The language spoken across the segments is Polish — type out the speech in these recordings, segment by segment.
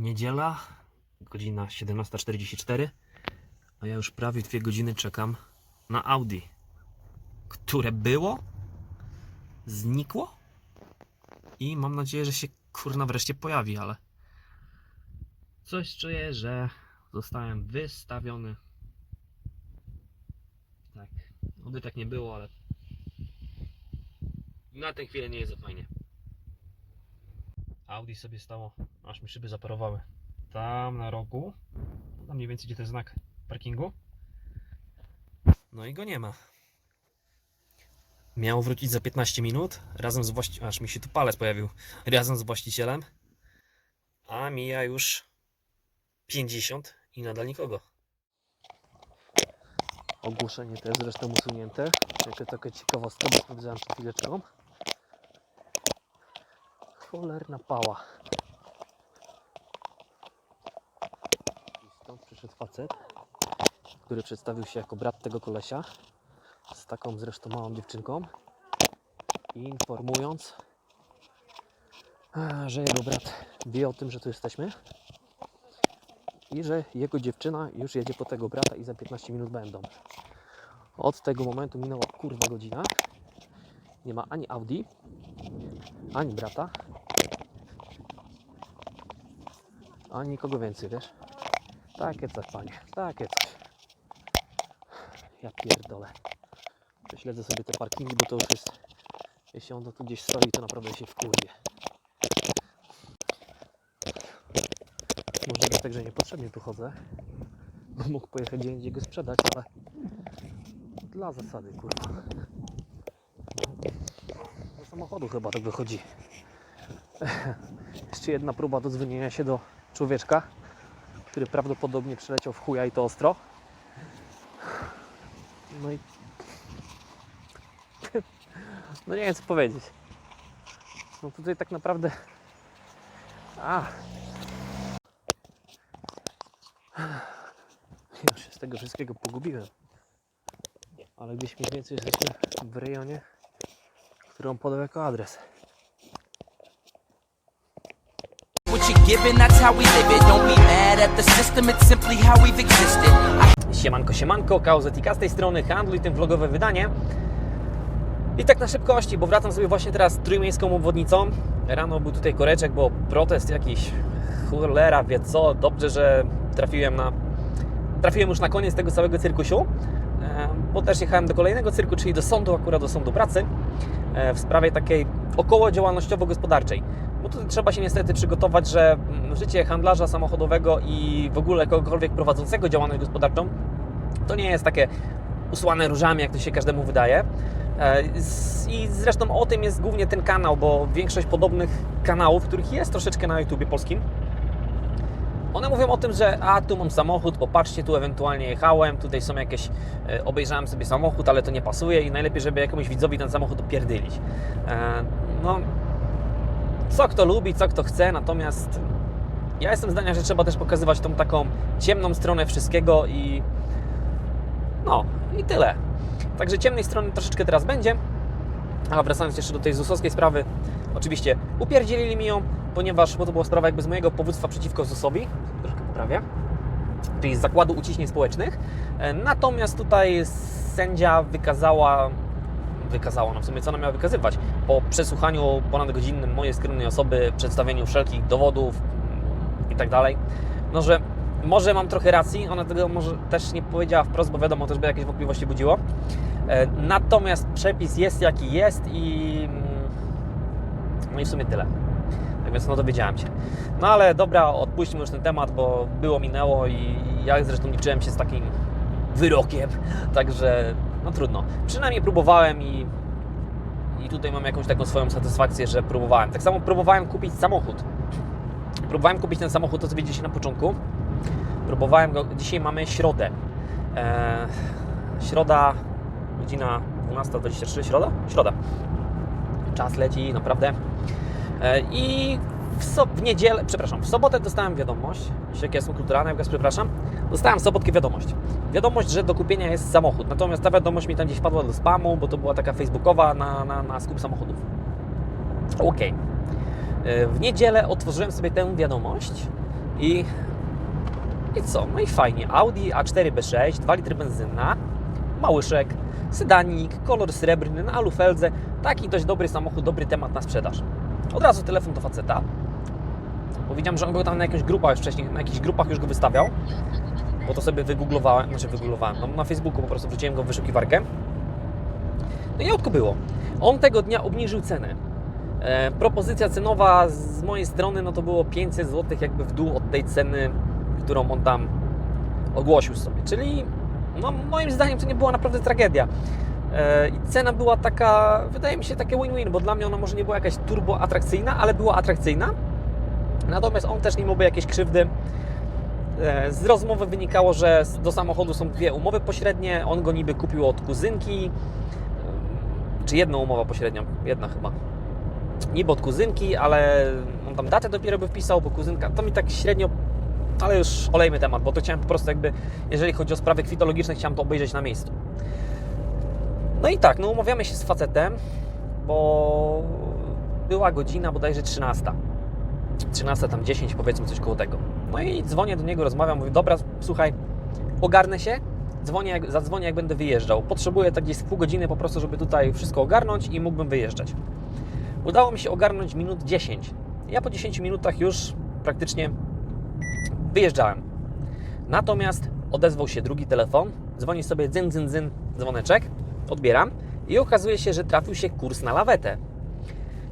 Niedziela, godzina 17.44, a ja już prawie dwie godziny czekam na Audi, które było, znikło i mam nadzieję, że się kurna wreszcie pojawi, ale coś czuję, że zostałem wystawiony. Tak, oby tak nie było, ale na tę chwilę nie jest fajnie. Audi sobie stało, aż mi szyby zaparowały. Tam na rogu, tam mniej więcej gdzie ten znak parkingu. No i go nie ma. Miało wrócić za 15 minut, razem z właścicielem, aż mi się tu palec pojawił, razem z właścicielem, a mija już 50 i nadal nikogo. Ogłoszenie też zresztą usunięte. Jaka taka ciekawostka, bo sprawdzałem przed chwileczką. Cholerna pała. I stąd przyszedł facet, który przedstawił się jako brat tego kolesia. Z taką zresztą małą dziewczynką. I informując, a, że jego brat wie o tym, że tu jesteśmy. I że jego dziewczyna już jedzie po tego brata i za 15 minut będą. Od tego momentu minęła kurwa godzina. Nie ma ani Audi, ani brata, ani nikogo więcej, wiesz? Takie coś, panie, takie coś. Ja pierdolę. Prześledzę sobie te parkingi, bo to już jest... Jeśli on tu gdzieś stoi, to naprawdę się wkurwie. Może dlatego, że niepotrzebnie tu chodzę. Bo mógł pojechać gdzie indziej go sprzedać, ale... Dla zasady, kurwa. Do samochodu chyba tak wychodzi. Jeszcze jedna próba dodzwonienia się do człowieczka, który prawdopodobnie przeleciał w chuja i to ostro. No i... No nie wiem co powiedzieć. No tutaj tak naprawdę... A! Się z tego wszystkiego pogubiłem. Ale gdzieś mniej więcej jesteśmy w rejonie, który on podał jako adres. Given, that's how we live it. Don't be mad at the system, it's simply how we've existed. Siemanko, siemanko, Kauzetika z tej strony, handluj tym vlogowe wydanie. I tak na szybkości, bo wracam sobie właśnie teraz trójmiejską obwodnicą. Rano był tutaj koreczek, bo protest jakiś, cholera wie co, dobrze, że trafiłem na... Trafiłem już na koniec tego całego cyrkusiu, e, bo też jechałem do kolejnego cyrku, czyli do sądu, akurat do sądu pracy, e, w sprawie takiej około działalnościowo-gospodarczej. Bo tutaj trzeba się niestety przygotować, że mm, życie handlarza samochodowego i w ogóle kogokolwiek prowadzącego działalność gospodarczą to nie jest takie usłane różami, jak to się każdemu wydaje. E, I zresztą o tym jest głównie ten kanał, bo większość podobnych kanałów, których jest troszeczkę na YouTubie polskim, one mówią o tym, że a tu mam samochód, popatrzcie, tu ewentualnie jechałem, tutaj są jakieś, e, obejrzałem sobie samochód, ale to nie pasuje i najlepiej, żeby jakiemuś widzowi ten samochód opierdylić. E, no, co kto lubi, co kto chce, natomiast ja jestem zdania, że trzeba też pokazywać tą taką ciemną stronę wszystkiego i no i tyle. Także ciemnej strony troszeczkę teraz będzie. A wracając jeszcze do tej ZUS-owskiej sprawy, oczywiście upierdzielili mi ją, ponieważ bo to była sprawa jakby z mojego powództwa przeciwko ZUS-owi, troszkę poprawię, czyli z Zakładu Uciśnień Społecznych. E, Natomiast tutaj sędzia wykazała, wykazała, no w sumie co ona miała wykazywać, po przesłuchaniu ponadgodzinnym mojej skromnej osoby, przedstawieniu wszelkich dowodów i tak dalej, no że może mam trochę racji, ona tego może też nie powiedziała wprost, bo wiadomo, też by jakieś wątpliwości budziło. E, Natomiast przepis jest jaki jest i mm, no i w sumie tyle. Tak więc no dowiedziałem się. No ale dobra, odpuśćmy już ten temat, bo było minęło i ja zresztą liczyłem się z takim wyrokiem, także no trudno. Przynajmniej próbowałem i, i tutaj mam jakąś taką swoją satysfakcję, że próbowałem. Tak samo próbowałem kupić samochód. Próbowałem kupić ten samochód, to co widzieliście na początku. Próbowałem go, dzisiaj mamy środę. Eee, środa, godzina 12.23, środa? Środa. Czas leci, naprawdę. E, I w, so, w niedzielę, przepraszam, w sobotę dostałem wiadomość, jak jestem kulturalny, jak przepraszam, dostałem w sobotkę wiadomość. Wiadomość, że do kupienia jest samochód, natomiast ta wiadomość mi tam gdzieś padła do spamu, bo to była taka facebookowa na, na, na skup samochodów. Okej. E, W niedzielę otworzyłem sobie tę wiadomość I, i co? No i fajnie. Audi A4 B6, 2 litry benzyna, małyszek, sedanik, kolor srebrny, na alufeldze. Taki dość dobry samochód, dobry temat na sprzedaż. Od razu telefon do faceta. Powiedziałem, że on go tam na jakąś grupach wcześniej, na jakichś grupach już go wystawiał. Bo to sobie wygooglowałem, znaczy wygooglowałem, no na Facebooku po prostu wrzuciłem go w wyszukiwarkę. No i odko było. On tego dnia obniżył cenę. E, propozycja cenowa z mojej strony no to było 500 zł jakby w dół od tej ceny, którą on tam ogłosił sobie. Czyli no, moim zdaniem to nie była naprawdę tragedia. E, I cena była taka, wydaje mi się, takie win-win, bo dla mnie ona może nie była jakaś turbo atrakcyjna, ale była atrakcyjna. Natomiast on też nie miałby jakieś krzywdy. E, Z rozmowy wynikało, że do samochodu są dwie umowy pośrednie. On go niby kupił od kuzynki, e, czy jedna umowa pośrednia, jedna chyba. Niby od kuzynki, ale on tam datę dopiero by wpisał, bo kuzynka, to mi tak średnio, ale już olejmy temat, bo to chciałem po prostu jakby, jeżeli chodzi o sprawy kwitologiczne, chciałem to obejrzeć na miejscu. No i tak, no umawiamy się z facetem, bo była godzina bodajże 13. 13 tam 10 powiedzmy coś koło tego. No i dzwonię do niego, rozmawiam, mówię, dobra, słuchaj, ogarnę się, dzwonię, jak, zadzwonię jak będę wyjeżdżał. Potrzebuję tak gdzieś pół godziny po prostu, żeby tutaj wszystko ogarnąć i mógłbym wyjeżdżać. Udało mi się ogarnąć minut 10. Ja po 10 minutach już praktycznie wyjeżdżałem. Natomiast odezwał się drugi telefon, dzwoni sobie dzyn, dzyn, dzyn, dzwoneczek, odbieram i okazuje się, że trafił się kurs na lawetę.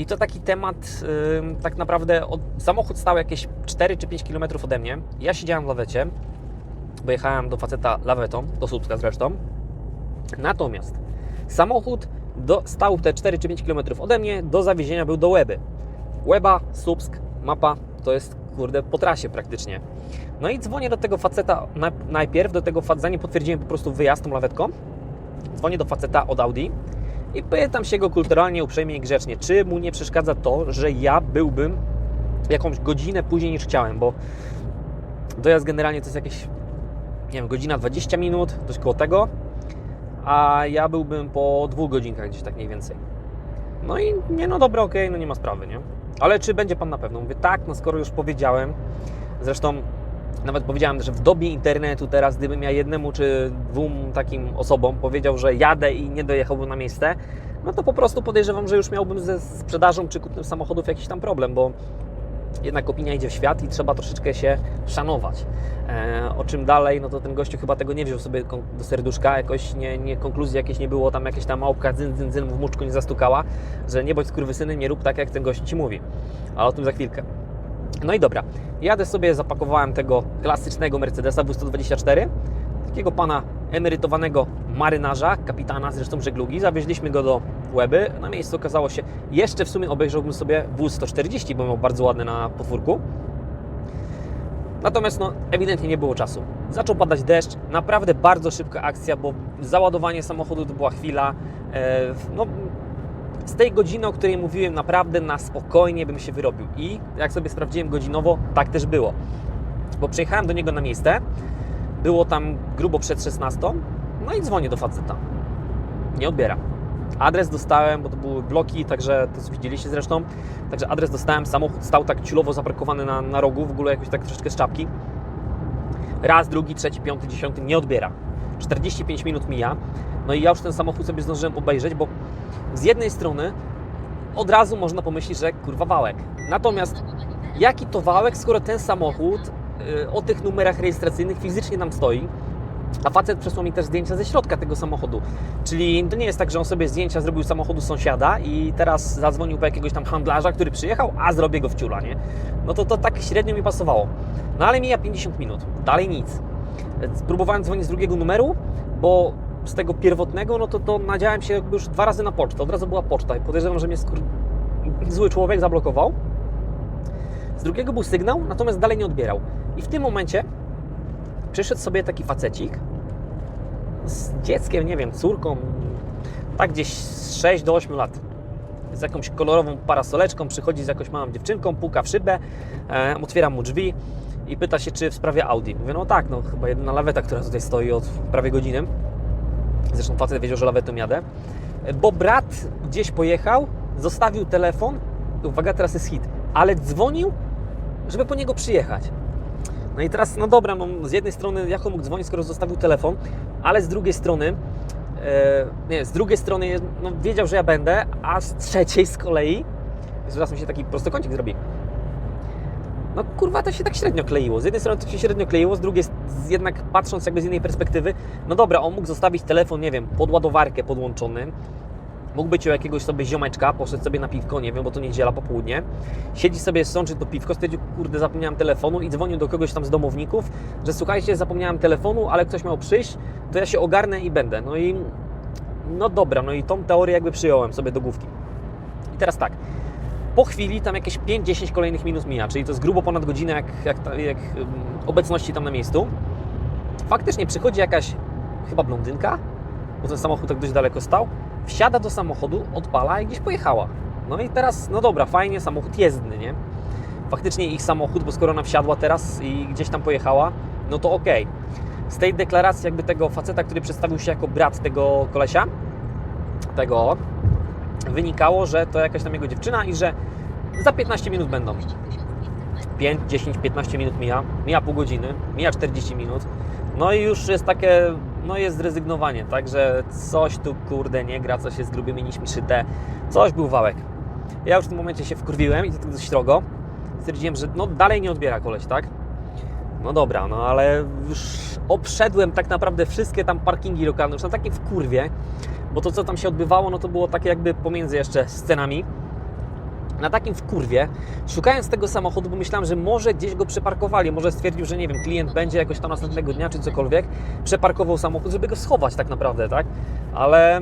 I to taki temat, ym, tak naprawdę, od, samochód stał jakieś 4 czy 5 km ode mnie. Ja siedziałem w lawecie, bo jechałem do faceta lawetą, do Słupska zresztą. Natomiast samochód do, stał te 4 czy 5 km ode mnie, do zawiezienia był do Łeby. Łeba, Słupsk, mapa to jest kurde po trasie praktycznie. No i dzwonię do tego faceta na- najpierw, do tego faceta, zanim potwierdziłem po prostu wyjazd tą lawetką, dzwonię do faceta od Audi i pytam się go kulturalnie, uprzejmie i grzecznie, czy mu nie przeszkadza to, że ja byłbym jakąś godzinę później niż chciałem, bo dojazd generalnie to jest jakieś, nie wiem, godzina 20 minut, coś koło tego, a ja byłbym po dwóch godzinkach gdzieś tak mniej więcej. No i nie, no dobra, okej, no nie ma sprawy, nie? Ale czy będzie Pan na pewno? Mówię, tak, no skoro już powiedziałem, zresztą nawet powiedziałem, że w dobie internetu teraz, gdybym ja jednemu czy dwóm takim osobom powiedział, że jadę i nie dojechałbym na miejsce, no to po prostu podejrzewam, że już miałbym ze sprzedażą czy kupnem samochodów jakiś tam problem, bo jednak opinia idzie w świat i trzeba troszeczkę się szanować. E, o czym dalej, no to ten gościu chyba tego nie wziął sobie do serduszka, jakoś nie, nie konkluzji jakieś nie było, tam jakieś tam małpka dzyn, dzyn, dzyn w muszczku nie zastukała, że nie bądź skurwysynem, nie rób tak, jak ten gość Ci mówi. Ale o tym za chwilkę. No i dobra, jadę sobie, zapakowałem tego klasycznego Mercedesa W124, takiego pana emerytowanego marynarza, kapitana zresztą żeglugi, zawieźliśmy go do Łeby. Na miejscu okazało się, jeszcze w sumie obejrzałbym sobie W140, bo miał bardzo ładny na podwórku. Natomiast no, ewidentnie nie było czasu. Zaczął padać deszcz, naprawdę bardzo szybka akcja, bo załadowanie samochodu to była chwila. E, no, z tej godziny, o której mówiłem, naprawdę na spokojnie bym się wyrobił. I jak sobie sprawdziłem godzinowo, tak też było. Bo przyjechałem do niego na miejsce, było tam grubo przed 16, no i dzwonię do faceta. Nie odbiera. Adres dostałem, bo to były bloki, także to widzieliście zresztą. Także adres dostałem, samochód stał tak ciulowo zaparkowany na, na rogu, w ogóle jakoś tak troszeczkę z czapki. Raz, drugi, trzeci, piąty, dziesiąty nie odbiera. 45 minut mija. No i ja już ten samochód sobie zdążyłem obejrzeć, bo z jednej strony od razu można pomyśleć, że kurwa wałek. Natomiast jaki to wałek, skoro ten samochód y, o tych numerach rejestracyjnych fizycznie nam stoi, a facet przesłał mi też zdjęcia ze środka tego samochodu. Czyli to nie jest tak, że on sobie zdjęcia zrobił z samochodu sąsiada i teraz zadzwonił po jakiegoś tam handlarza, który przyjechał, a zrobię go w ciula, nie? No to to tak średnio mi pasowało. No ale mija 50 minut, dalej nic. Spróbowałem dzwonić z drugiego numeru, bo z tego pierwotnego, no to, to nadziałem się już dwa razy na pocztę. Od razu była poczta i podejrzewam, że mnie skur... zły człowiek zablokował. Z drugiego był sygnał, natomiast dalej nie odbierał. I w tym momencie przyszedł sobie taki facecik z dzieckiem, nie wiem, córką, tak gdzieś z 6 do 8 lat. Z jakąś kolorową parasoleczką, przychodzi z jakąś małą dziewczynką, puka w szybę, e, otwieram mu drzwi i pyta się, czy w sprawie Audi. Mówię, no tak, no chyba jedna laweta, która tutaj stoi od prawie godziny. Zresztą facet wiedział, że lawetą jadę. Bo brat gdzieś pojechał, zostawił telefon, uwaga, teraz jest hit, ale dzwonił, żeby po niego przyjechać. No i teraz, no dobra, no z jednej strony jak on mógł dzwonić, skoro zostawił telefon, ale z drugiej strony, e, nie, z drugiej strony no, wiedział, że ja będę, a z trzeciej z kolei, zaraz mi się taki prostokącik zrobi. No kurwa, to się tak średnio kleiło. Z jednej strony to się średnio kleiło, z drugiej jednak patrząc jakby z innej perspektywy, no dobra, on mógł zostawić telefon, nie wiem, pod ładowarkę podłączony, mógł być u jakiegoś sobie ziomeczka, poszedł sobie na piwko, nie wiem, bo to niedziela, popołudnie, siedzi sobie, sączy to piwko, stwierdził, kurde, zapomniałem telefonu i dzwonił do kogoś tam z domowników, że słuchajcie, zapomniałem telefonu, ale ktoś miał przyjść, to ja się ogarnę i będę. No i no dobra, no i tą teorię jakby przyjąłem sobie do główki. I teraz tak, po chwili tam jakieś 5-10 kolejnych minut mija, czyli to jest grubo ponad godzinę jak, jak, jak obecności tam na miejscu. Faktycznie przychodzi jakaś chyba blondynka, bo ten samochód tak dość daleko stał, wsiada do samochodu, odpala i gdzieś pojechała. No i teraz, no dobra, fajnie, samochód jezdny, nie? Faktycznie ich samochód, bo skoro ona wsiadła teraz i gdzieś tam pojechała, no to okej. Z tej deklaracji jakby tego faceta, który przedstawił się jako brat tego kolesia, tego wynikało, że to jakaś tam jego dziewczyna i że za 15 minut będą. 5, 10, 15 minut mija, mija pół godziny, mija 40 minut. No i już jest takie, no jest zrezygnowanie, także coś tu kurde nie gra, coś jest grubymi niż szyte, coś był wałek. Ja już w tym momencie się wkurwiłem i to tak dość strogo. Stwierdziłem, że no dalej nie odbiera koleś, tak? No dobra, no ale już obszedłem tak naprawdę wszystkie tam parkingi lokalne, już na takim wkurwie, bo to co tam się odbywało, no to było takie jakby pomiędzy jeszcze scenami. Na takim wkurwie, szukając tego samochodu, bo myślałem, że może gdzieś go przeparkowali, może stwierdził, że nie wiem, klient będzie jakoś tam następnego dnia czy cokolwiek, przeparkował samochód, żeby go schować tak naprawdę, tak? Ale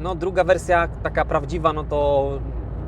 no druga wersja, taka prawdziwa, no to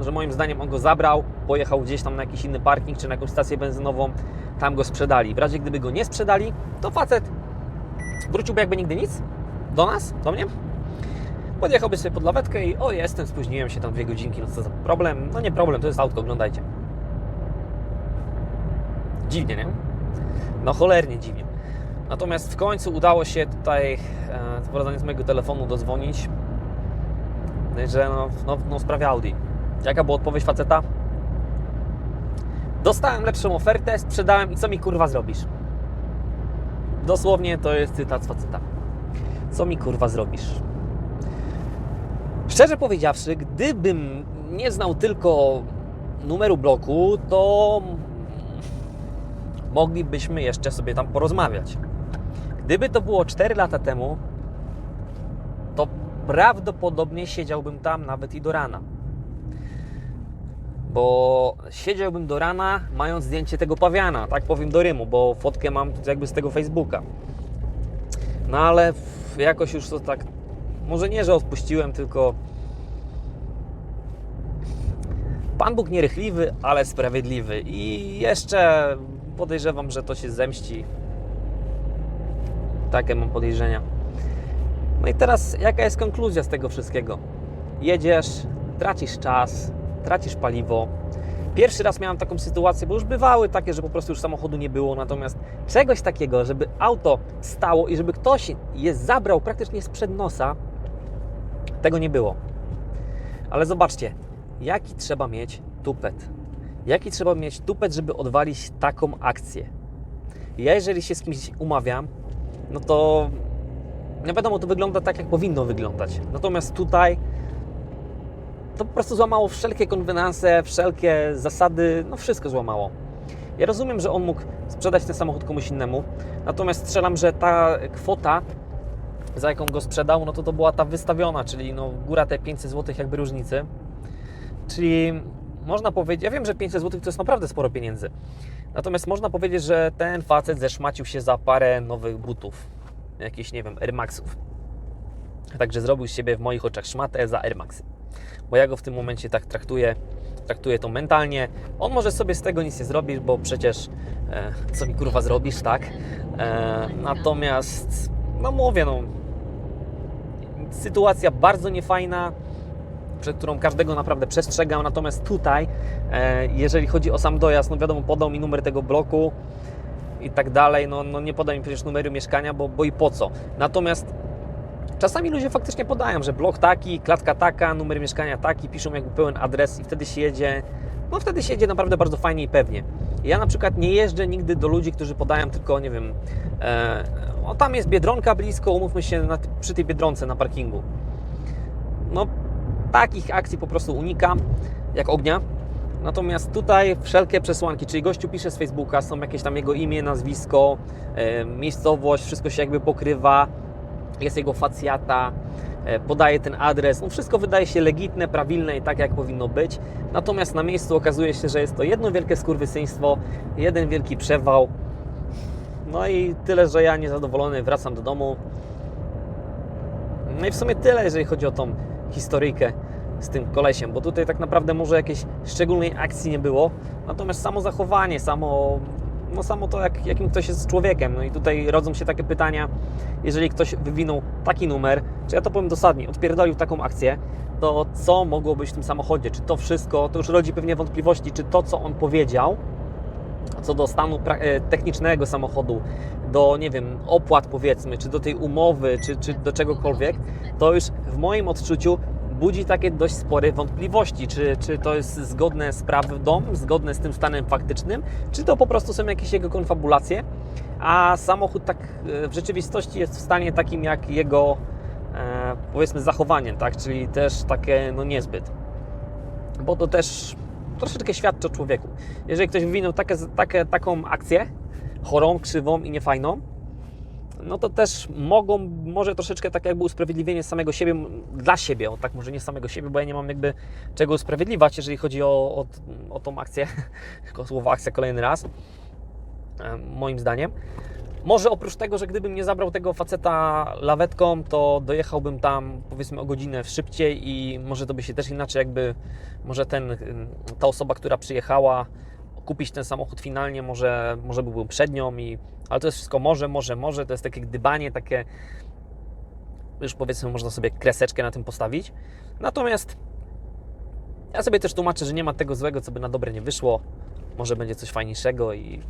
że moim zdaniem on go zabrał, pojechał gdzieś tam na jakiś inny parking czy na jakąś stację benzynową, tam go sprzedali. W razie gdyby go nie sprzedali, to facet wróciłby jakby nigdy nic do nas, do mnie. Podjechałby sobie pod lawetkę i o jestem, spóźniłem się tam dwie godzinki, no co za problem? No nie problem, to jest autko, oglądajcie. Dziwnie, nie? No cholernie dziwnie. Natomiast w końcu udało się tutaj, e, wprowadzając mojego telefonu, dozwonić, że no, no, no w sprawie Audi. Jaka była odpowiedź faceta? Dostałem lepszą ofertę, sprzedałem i co mi kurwa zrobisz? Dosłownie to jest cytat z faceta. Co mi kurwa zrobisz? Szczerze powiedziawszy, gdybym nie znał tylko numeru bloku, to moglibyśmy jeszcze sobie tam porozmawiać. Gdyby to było 4 lata temu, to prawdopodobnie siedziałbym tam nawet i do rana. Bo siedziałbym do rana, mając zdjęcie tego pawiana, tak powiem do rymu, bo fotkę mam jakby z tego Facebooka. No ale jakoś już to tak, może nie, że odpuściłem, tylko Pan Bóg nierychliwy, ale sprawiedliwy. I jeszcze podejrzewam, że to się zemści. Takie mam podejrzenia. No i teraz jaka jest konkluzja z tego wszystkiego? Jedziesz, tracisz czas, tracisz paliwo. Pierwszy raz miałem taką sytuację, bo już bywały takie, że po prostu już samochodu nie było, natomiast czegoś takiego, żeby auto stało i żeby ktoś je zabrał praktycznie sprzed nosa, tego nie było. Ale zobaczcie, jaki trzeba mieć tupet. Jaki trzeba mieć tupet, żeby odwalić taką akcję. Ja jeżeli się z kimś umawiam, no to nie wiadomo, to wygląda tak, jak powinno wyglądać. Natomiast tutaj to po prostu złamało wszelkie konwenanse, wszelkie zasady, no wszystko złamało. Ja rozumiem, że on mógł sprzedać ten samochód komuś innemu, natomiast strzelam, że ta kwota, za jaką go sprzedał, no to to była ta wystawiona, czyli no góra te 500 zł jakby różnicy. Czyli można powiedzieć, ja wiem, że 500 zł to jest naprawdę sporo pieniędzy. Natomiast można powiedzieć, że ten facet zeszmacił się za parę nowych butów. Jakichś, nie wiem, Air Maxów. Także zrobił z siebie w moich oczach szmatę za Air Maxy. Bo ja go w tym momencie tak traktuję, traktuję to mentalnie. On może sobie z tego nic nie zrobić, bo przecież e, co mi kurwa zrobisz, tak? E, natomiast, no mówię, no sytuacja bardzo niefajna, przed którą każdego naprawdę przestrzegam. Natomiast tutaj, e, jeżeli chodzi o sam dojazd, no wiadomo, podał mi numer tego bloku i tak dalej. No, no nie podał mi przecież numeru mieszkania, bo, bo i po co. Natomiast czasami ludzie faktycznie podają, że blok taki, klatka taka, numer mieszkania taki, piszą jakby pełen adres i wtedy się jedzie, no wtedy się jedzie naprawdę bardzo fajnie i pewnie. Ja na przykład nie jeżdżę nigdy do ludzi, którzy podają tylko, nie wiem, e, o tam jest Biedronka blisko, umówmy się na, przy tej Biedronce na parkingu. No, takich akcji po prostu unikam, jak ognia. Natomiast tutaj wszelkie przesłanki, czyli gościu pisze z Facebooka, są jakieś tam jego imię, nazwisko, e, miejscowość, wszystko się jakby pokrywa, jest jego facjata, e, podaje ten adres, no wszystko wydaje się legitne, prawilne i tak jak powinno być. Natomiast na miejscu okazuje się, że jest to jedno wielkie skurwysyństwo, jeden wielki przewał. No i tyle, że ja niezadowolony wracam do domu. No i w sumie tyle, jeżeli chodzi o tą historyjkę z tym kolesiem, bo tutaj tak naprawdę może jakiejś szczególnej akcji nie było, natomiast samo zachowanie, samo, no samo to, jak, jakim ktoś jest człowiekiem. No i tutaj rodzą się takie pytania, jeżeli ktoś wywinął taki numer, czy ja to powiem dosadnie, odpierdolił taką akcję, to co mogło być w tym samochodzie? Czy to wszystko, to już rodzi pewnie wątpliwości, czy to, co on powiedział, co do stanu e, technicznego samochodu, do, nie wiem, opłat powiedzmy, czy do tej umowy, czy, czy do czegokolwiek, to już w moim odczuciu budzi takie dość spore wątpliwości, czy, czy to jest zgodne z prawdą, zgodne z tym stanem faktycznym, czy to po prostu są jakieś jego konfabulacje, a samochód tak e, w rzeczywistości jest w stanie takim jak jego e, powiedzmy zachowanie, tak, czyli też takie no niezbyt. Bo to też troszeczkę świadczy o człowieku. Jeżeli ktoś wywinął takie, takie, taką akcję chorą, krzywą i niefajną, no to też mogą, może troszeczkę tak jakby usprawiedliwienie samego siebie, dla siebie, o tak może nie samego siebie, bo ja nie mam jakby czego usprawiedliwiać, jeżeli chodzi o, o, o tą akcję, tylko słowo akcja kolejny raz, moim zdaniem. Może oprócz tego, że gdybym nie zabrał tego faceta lawetką, to dojechałbym tam powiedzmy o godzinę szybciej i może to by się też inaczej jakby, może ten, ta osoba, która przyjechała kupić ten samochód finalnie, może, może by był przed nią, i, ale to jest wszystko może, może, może, to jest takie gdybanie, takie już powiedzmy można sobie kreseczkę na tym postawić. Natomiast ja sobie też tłumaczę, że nie ma tego złego, co by na dobre nie wyszło. Może będzie coś fajniejszego i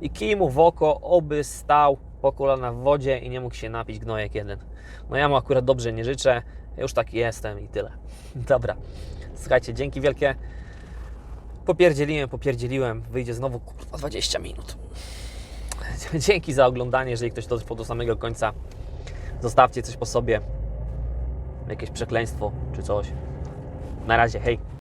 i kij mu w oko, oby stał po kolana w wodzie i nie mógł się napić gnojek jeden. No ja mu akurat dobrze nie życzę, już taki jestem i tyle. Dobra, słuchajcie, dzięki wielkie. Popierdzieliłem, popierdzieliłem, wyjdzie znowu kurwa 20 minut. Dzięki za oglądanie, jeżeli ktoś dotrwał do samego końca. Zostawcie coś po sobie, jakieś przekleństwo czy coś. Na razie, hej.